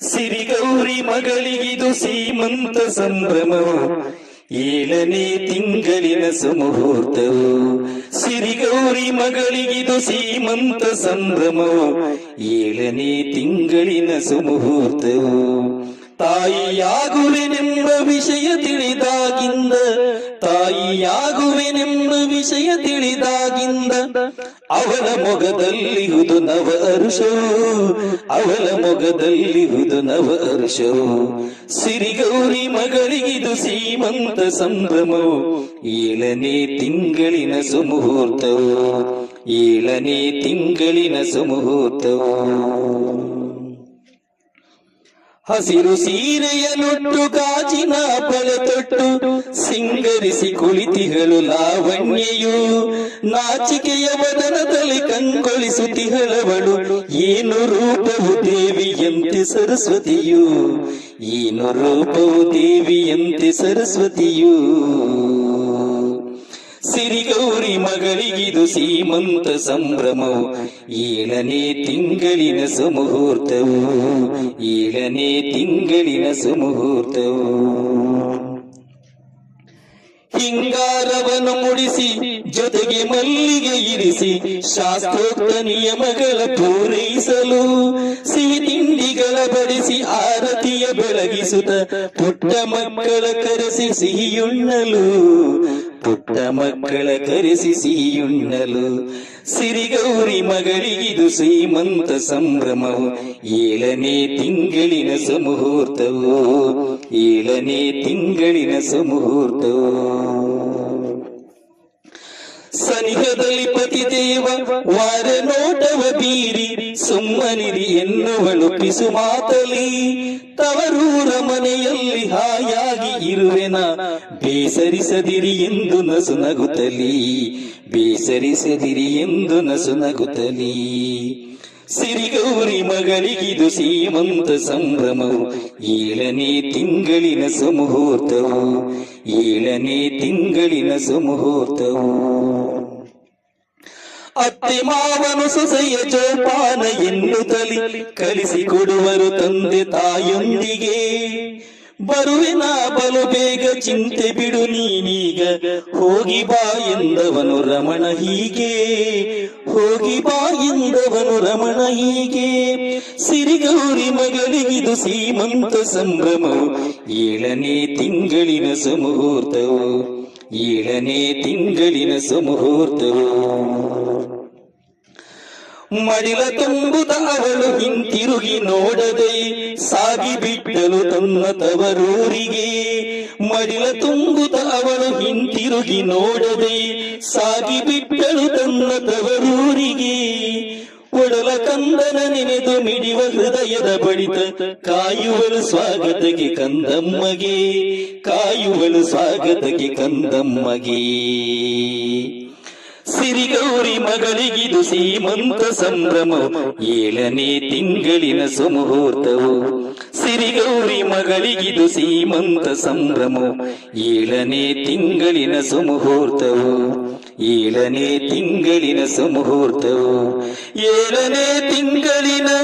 ಸಿರಿಗೌರಿ ಮಗಳಿಗಿದು ಸೀಮಂತ ಸಂಭ್ರಮ ಏಳನೇ ತಿಂಗಳಿನ ಸುಮುಹೂರ್ತವು. ಸಿರಿಗೌರಿ ಮಗಳಿಗಿದು ಸೀಮಂತ ಸಂಭ್ರಮ ಏಳನೇ ತಿಂಗಳಿನ ಸುಮುಹೂರ್ತವು. ತಾಯಿಯಾಗುವೆನೆಂಬ ವಿಷಯ ತಿಳಿದಾಗಿಂದ, ತಾಯಿಯಾಗುವೆನೆಂಬ ವಿಷಯ ತಿಳಿದಾಗಿಂದ ಅವಳ ಮೊಗದಲ್ಲಿಹುದು ನವ ಅರುಷವು ಅವಳ ಮೊಗದಲ್ಲಿಹುದು ನವ ಅರುಷವು ಸಿರಿಗೌರಿ ಮಗಳಿಗಿದು ಸೀಮಂತ ಸಂಭ್ರಮವು ಏಳನೇ ತಿಂಗಳಿನ ಸುಮುಹೂರ್ತವು, ಏಳನೇ ತಿಂಗಳಿನ ಸುಮುಹೂರ್ತವು. ಹಸಿರು ಸೀರೆಯ ನೊಟ್ಟು ಗಾಜಿನ ಬಳೆ ತೊಟ್ಟು ಸಿಂಗರಿಸಿ ಕುಳಿತಿಗಳು ಲಾವಣ್ಯೆಯು. ನಾಚಿಕೆಯ ವದನದಲ್ಲಿ ಕಂಗೊಳಿಸುತ್ತಿಹಳವಳು ಏನು ರೂಪವು ದೇವಿಯಂತೆ ಸರಸ್ವತಿಯು? ಏನು ರೂಪವು ದೇವಿಯಂತೆ ಸರಸ್ವತಿಯು? ಸಿರಿಗೌರಿ ಮಗಳಿಗಿದು ಸೀಮಂತ ಸಂಭ್ರಮವು, ಏಳನೇ ತಿಂಗಳಿನ ಸುಮುಹೂರ್ತವು, ಏಳನೇ ತಿಂಗಳಿನ ಸುಮುಹೂರ್ತವು. ಹಿಂಗಾರವನ್ನು ಮುಡಿಸಿ, ಜೊತೆಗೆ ಮಲ್ಲಿಗೆ ಇರಿಸಿ, ಶಾಸ್ತ್ರೋಕ್ತ ನಿಯಮಗಳ ಪೂರೈಸಲು, ಸಿಹಿ ತಿಂಡಿಗಳ ಬಡಿಸಿ ಆರತಿಯ ಬೆಳಗಿಸುತ್ತ ಪುಟ್ಟ ಮಕ್ಕಳ ಕರೆಸಿ ಸಿಹಿಯುಣ್ಣಲು ಪುಟ್ಟ ಮಕ್ಕಳ ಕರೆಸಿ ಸಿಹಿಯುಣ್ಣಲು. ಸಿರಿಗೌರಿ ಮಗಳಿಗಿದು ಶ್ರೀಮಂತ ಸಂಭ್ರಮವು. ಏಳನೇ ತಿಂಗಳಿನ ಸುಮುಹೂರ್ತವು. ಏಳನೇ ತಿಂಗಳಿನ ಸುಮುಹೂರ್ತವು. ಸನಿಹದಲ್ಲಿ ಪತಿದೇವ ವಾರ ನೋಟವ ಬೀರಿ ಸುಮ್ಮನಿರಿ ಎನ್ನುವಳು ಪಿಸು ಮಾತಲಿ. ತವರೂರ ಮನೆಯಲ್ಲಿ ಹಾಯಾಗಿ ಇರುವೆನ, ಬೇಸರಿಸದಿರಿ ಎಂದು ನಸು ನಗುತ್ತಲಿ ಬೇಸರಿಸದಿರಿ ಎಂದು ನಸು ನಗುತ್ತಲಿ ಸಿರಿಗೌರಿ ಮಗಳಿಗಿದು ಸೀಮಂತ ಸಂಭ್ರಮವು, ಏಳನೇ ತಿಂಗಳಿನ ಸುಮುಹೂರ್ತವು, ಏಳನೇ ತಿಂಗಳಿನ ಸುಮುಹೂರ್ತವು. ಅತ್ತೆ ಮಾವನು ಸೊಸೆಯ ಜೋಪಾನ ಎನ್ನುತ್ತಲಿ ಕಲಿಸಿಕೊಡುವರು ತಂದೆ ತಾಯೊಂದಿಗೆ. ಬರುವಿನ ಬಲು ಬೇಗ ಚಿಂತೆ ಬಿಡು ನೀನೀಗ. ಹೋಗಿ ಬಾ ಎಂದವನು ರಮಣ ಹೀಗೆ. ಹೋಗಿ ಬಾ ಎಂದವನು ರಮಣ ಹೀಗೆ. ಸಿರಿಗೌರಿ ಮಗಳಿಗಿದು ಸೀಮಂತ ಸಂಭ್ರಮವು. ಏಳನೇ ತಿಂಗಳಿನ ಸುಮುಹೂರ್ತವು. ಏಳನೇ ತಿಂಗಳಿನ ಸುಮುಹೂರ್ತವು. ಮಡಿಲ ತುಂಬುದ ಅವಳು ಹಿಂತಿರುಗಿ ನೋಡದೆ ಸಾಗಿ ಬಿಟ್ಟಲು ತನ್ನ ತವರೂರಿಗೆ. ಮಡಿಲ ತುಂಬುದ ಅವಳು ಹಿಂತಿರುಗಿ ನೋಡದೆ ಸಾಗಿ ಬಿಟ್ಟಳು ತನ್ನ ತವರೂರಿಗೆ. ಒಡಲ ಕಂದನ ನೆನೆದು ಮಿಡಿವ ಹೃದಯದ ಬಡಿತ ಕಾಯುವಳು ಸ್ವಾಗತಕ್ಕೆ ಕಂದಮ್ಮಗೆ, ಕಾಯುವಳು ಸ್ವಾಗತಕ್ಕೆ ಕಂದಮ್ಮಗೆ. ಸಿರಿಗೌರಿ ಮಗಳಿಗಿದು ಸೀಮಂತ ಸಂಭ್ರಮ ಏಳನೇ ತಿಂಗಳಿನ ಸುಮುಹೂರ್ತವು. ಸಿರಿಗೌರಿ ಮಗಳಿಗಿದು ಸೀಮಂತ ಸಂಭ್ರಮ ಏಳನೇ ತಿಂಗಳಿನ ಸುಮುಹೂರ್ತವು. ಏಳನೇ ತಿಂಗಳಿನ ಸುಮುಹೂರ್ತವು. ಏಳನೇ ತಿಂಗಳಿನ